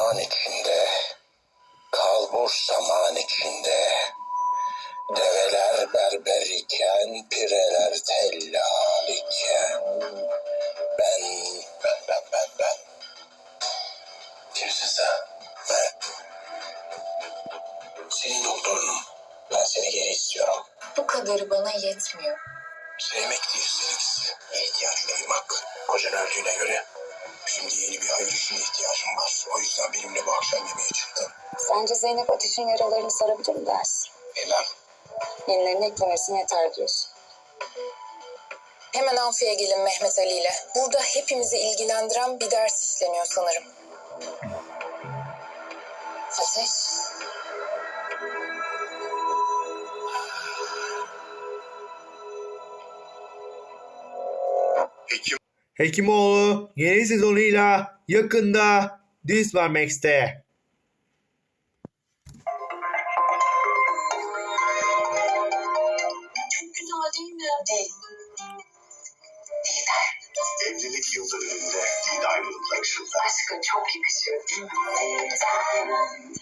zaman içinde, kalbur zaman içinde, develer berber iken, pireler tellal iken, ben, ben, ben, ben, ben. Kimsin sen? Ben. Senin doktorunum. Ben seni geri istiyorum. Bu kadarı bana yetmiyor. Sevmek değil seninkisi. İhtiyaç duymak. Kocan öldüğüne göre Şimdi yeni bir işine ihtiyacım var. O yüzden benimle bu akşam yemeğe çıktın. Sence Zeynep Ateş'in yaralarını sarabilir mi dersin? Bilmem. Yenilerini eklemesi yeter diyorsun. Hemen Amfi'ye gelin Mehmet Ali ile. Burada hepimizi ilgilendiren bir ders işleniyor sanırım. Ateş. Hekim Hekimoğlu yeni sezonuyla yakında Disney Max'te. Çok güzel değil mi? Değil. evlilik yıl dönümünde Diamond Collection'da. Aşkın çok yakışıyor değil mi?